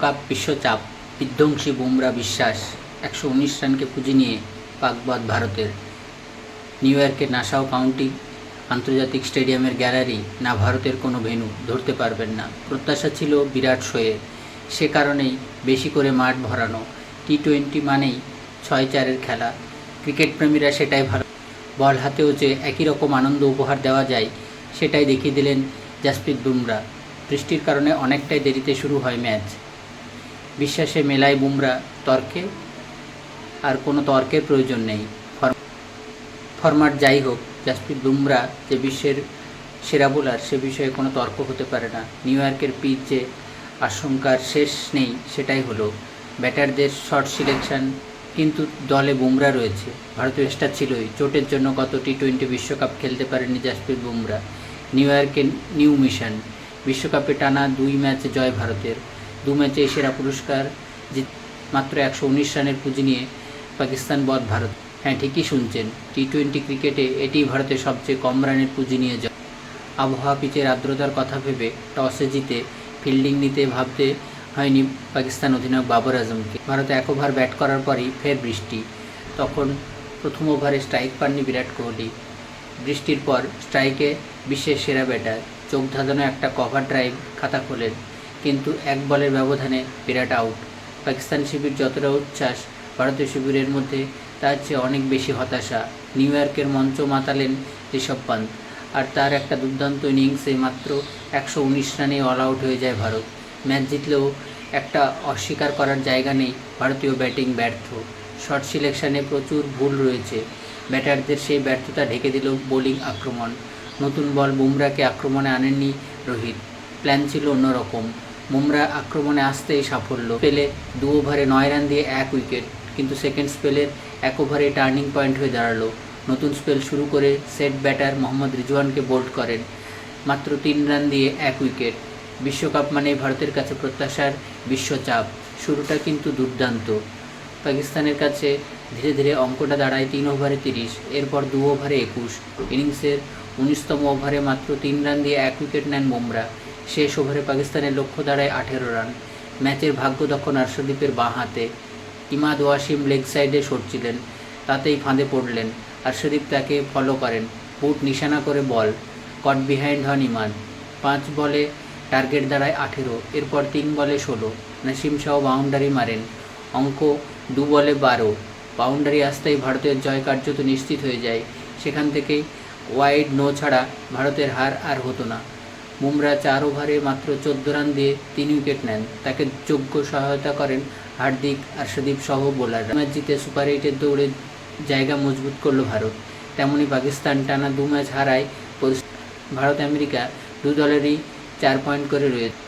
Cup বিশ্বচাপ, বিধ্বংসী বুমরা বিশ্বাস, একশো উনিশ রানকে পুঁজি নিয়ে পাকবাদ ভারতের। নিউ ইয়র্কের নাসাও কাউন্টি আন্তর্জাতিক স্টেডিয়ামের গ্যালারি না ভারতের কোনো ভেন্যু ধরতে পারবেন না। প্রত্যাশা ছিল বিরাট শোয়ে সে কারণেই বেশি করে মাঠ ভরানো টি টোয়েন্টি মানেই ছয় চারের খেলা। ক্রিকেট প্রেমীরা সেটাই ভালো। বল হাতেও যে একই রকম আনন্দ উপহার দেওয়া যায়, সেটাই দেখিয়ে দিলেন জাসপ্রীত বুমরা। বৃষ্টির কারণে অনেকটাই দেরিতে শুরু হয় ম্যাচ। বিশ্বাসে মেলায় বুমরা তর্কে, আর কোনো তর্কের প্রয়োজন নেই। ফর- ফরম্যাট যাই হোক, জাসপ্রীত বুমরা যে বিশ্বের সেরা বোলার, সে বিষয়ে কোনো তর্ক হতে পারে না। নিউ ইয়র্কের পিচ যে আশঙ্কার শেষ নেই, সেটাই হলো ব্যাটারদের শর্ট সিলেকশন। কিন্তু দলে বুমরা রয়েছে। ভারতীয় স্টার ছিলই। চোটের জন্য গত টি টোয়েন্টি বিশ্বকাপ খেলতে পারেনি জাসপ্রীত বুমরা। নিউ ইয়র্কের নিউ মিশন। বিশ্বকাপে টানা দুই ম্যাচে জয় ভারতের। দু ম্যাচে সেরা পুরস্কার জিত মাত্র একশো উনিশ রানের পুঁজি নিয়ে পাকিস্তান বধ ভারত। হ্যাঁ ঠিকই শুনছেন। টি টোয়েন্টি ক্রিকেটে এটি ভারতের সবচেয়ে কম রানের পুঁজি নিয়ে জয় আবহাওয়া পিচের আর্দ্রতার কথা ভেবে টসে জিতে ফিল্ডিং নিতে ভাবতে হয়নি পাকিস্তান অধিনায়ক বাবর আজমকে। ভারতে এক ওভার ব্যাট করার পরই ফের বৃষ্টি। তখন প্রথম ওভারে স্ট্রাইক পাননি বিরাট কোহলি। বৃষ্টির পর স্ট্রাইকে বিশ্বের সেরা ব্যাটার। চোখ ধাঁধানো একটা কভার ড্রাইভ খাতা খোলেন কিন্তু এক বলের ব্যবধানে বিরাট আউট। পাকিস্তান শিবির যতটা উচ্ছ্বাস, ভারতীয় শিবিরের মধ্যে তার চেয়ে অনেক বেশি হতাশা। নিউ ইয়র্কের মঞ্চ মাতালেন ঋষভ পান্ত। আর তার একটা দুর্দান্ত ইনিংসে মাত্র একশো উনিশ রানে অল আউট হয়ে যায় ভারত। ম্যাচ জিতলেও একটা অস্বীকার করার জায়গা নেই ভারতীয় ব্যাটিং ব্যর্থ। শর্ট সিলেকশনে প্রচুর ভুল রয়েছে। ব্যাটারদের সেই ব্যর্থতা ঢেকে দিল বোলিং আক্রমণ। নতুন বল বুমরাকে আক্রমণে আনেননি রোহিত। প্ল্যান ছিল অন্যরকম। বুমরা আক্রমণে আসতেই সাফল্য পেলে দু ওভারে নয় রান দিয়ে এক উইকেট, কিন্তু সেকেন্ড স্পেলের এক ওভারে টার্নিং পয়েন্ট হয়ে দাঁড়াল। নতুন স্পেল শুরু করে সেট ব্যাটার মোহাম্মদ রিজওয়ানকে বোল্ড করেন, মাত্র তিন রান দিয়ে এক উইকেট। বিশ্বকাপ মানে ভারতের কাছে প্রত্যাশার বিশ্বচাপ, শুরুটা কিন্তু দুর্দান্ত। পাকিস্তানের কাছে ধীরে ধীরে অঙ্কটা দাঁড়ায় তিন ওভারে তিরিশ, এরপর দু ওভারে একুশ। ইনিংসের উনিশতম ওভারে মাত্র তিন রান দিয়ে এক উইকেট নেন বুমরা। শেষ ওভারে পাকিস্তানের লক্ষ্য দাঁড়ায় আঠেরো রান। ম্যাচের ভাগ্য তখন আর্শদীপের বাঁ হাতে। ইমাদ ওয়াসিম লেগ সাইডে সরছিলেন তাতেই ফাঁদে পড়লেন। আর্শদীপ তাকে ফলো করেন, বুট নিশানা করে বল কট বিহাইন্ড হন ইমাদ। পাঁচ বলে টার্গেট দাঁড়ায় আঠেরো, এরপর তিন বলে ষোলো। নাসিম শাহ বাউন্ডারি মারেন, অঙ্ক দু বলে বারো। বাউন্ডারি আসতেই ভারতের জয় কার্যত নিশ্চিত হয়ে যায়। সেখান থেকেই ওয়াইড নো ছাড়া ভারতের হার আর হতো না। বুমরা চার ওভারে মাত্র চোদ্দ রান দিয়ে তিন উইকেট নেন। তাকে যোগ্য সহায়তা করেন হার্দিক আর্শদীপ সহ বোলাররা। ম্যাচ জিতে সুপার এইটের দৌড়ে জায়গা মজবুত করল ভারত। তেমনই পাকিস্তান টানা দু ম্যাচ হারায় ভারত আমেরিকা দু দলেরই চার পয়েন্ট করে রয়েছে।